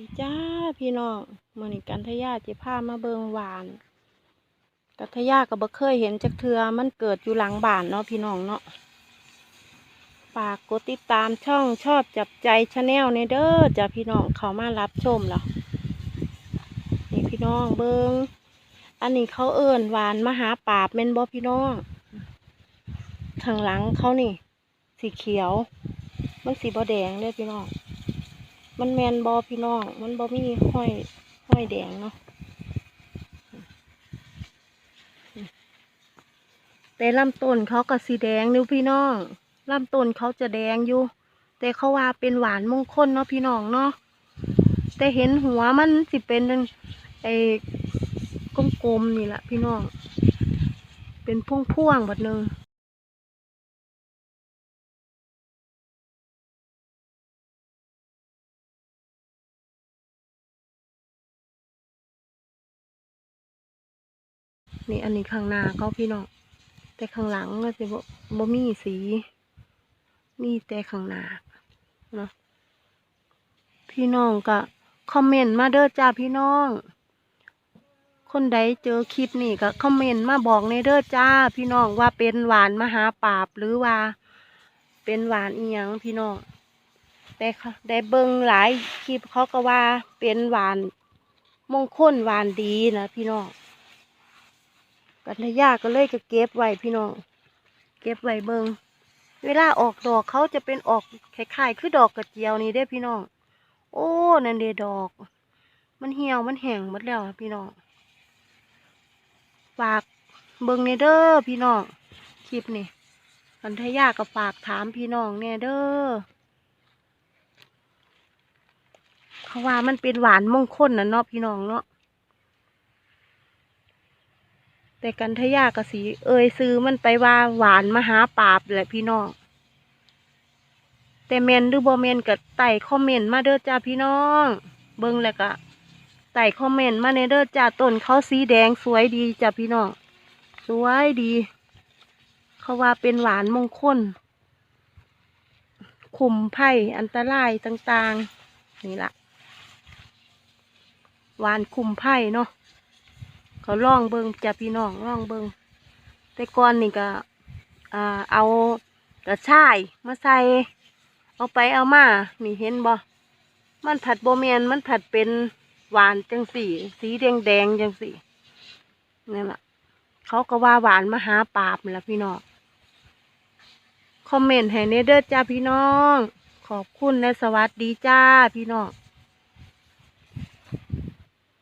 ดีจ้าพี่น้องมื้อนี้กันทะยาจิพามาเบิงหวานกันทะยาก็บ่เคยเห็นจักเทือมันเกิดอยู่หลังบ้านเนาะพี่น้องเนาะฝากกดติดตามช่องชอบจับใจชาแนลในเด้อจ้าพี่น้องเขามารับชมแล้วนี่พี่น้องเบิงอันนี้เขาเอิ้นหวานมหาปาบแม่นบ่พี่น้องข้างหลังเขานี่ สีเขียว มันสีบ่แดงเด้อพี่น้อง มันแมนบอพี่น้อง มันบอมีห้อยห้อยแดงเนาะแต่ลำต้นเขาก็สีแดงนิ้วพี่น้องลำต้นเขาจะแดงอยู่ แต่เขาว่าเป็นหวานมงคลเนาะพี่น้องเนาะแต่เห็นหัวมันสิเป็นไอ้กลมๆนี่แหละพี่น้อง เป็นพ่วงๆแบบนึง นี่อันนี้ข้างหน้าเขาพี่น้องแต่ข้างหลังก็จะบ่บ่มีสี มีแต่ข้างหน้าเนาะพี่น้องก็คอมเมนต์มาเด้อจ้าพี่น้อง คนใดเจอคลิปนี่ก็คอมเมนต์มาบอกในเด้อจ้า พี่น้องว่าเป็นหวานมหาปราบหรือว่า เป็นหวานอีหยังพี่น้องแต่ได้เบิ่งหลายคลิปเขาก็ว่าเป็นหวานมงคลหวานดีนะพี่น้อง กันทยาก็เลยจะเก็บไว้พี่น้อง เก็บไว้เบิงเวลาออกดอกเขาจะเป็นออกคล้ายๆคือดอกกระเจียวนี่เด้พี่น้อง โอ้ นั่นเดดอก มันเหี่ยวมันแห้งหมดแล้วพี่น้อง ฝากเบิงเนเด้อพี่น้อง คลิปนี่กันทยาก็ฝากถามพี่น้องเนเด้อเขาว่ามันเป็นหวานมงคลนะเนาะพี่น้องเนาะ แต่กันทยากะสี เอ่ยซื้อมันไปว่าหวานมหาปราบแหละพี่น้อง แต่เมนหรือบ่เมนกับไต่คอมเมนต์มาเด้อจ้าพี่น้อง เบิ่งแล้วก็ไต่คอมเมนต์มาในเด้อจ้าต้นเขาสีแดงสวยดีจ้าพี่น้อง สวยดี เขาว่าเป็นหวานมงคลคุมไผ่อันตรายต่างๆ นี่ละหวานคุมไผ่เนาะ เขาล่องเบิงจ้ะพี่น้องล่องเบิงแต่ก่อนนี่ก็อ่าเอากระชายมาใส่ เอาไปเอามานี่เห็นบ่มันผัดโบเมนมันผัดเป็นหวานจังสีสีแดงแดงจังสีนี่แหละเขาก็ว่าหวานมหาปาบนี่ละพี่น้องคอมเมนต์ให้เนเด้อจ้าพี่น้อง ขอบคุณและสวัสดีจ้าพี่น้อง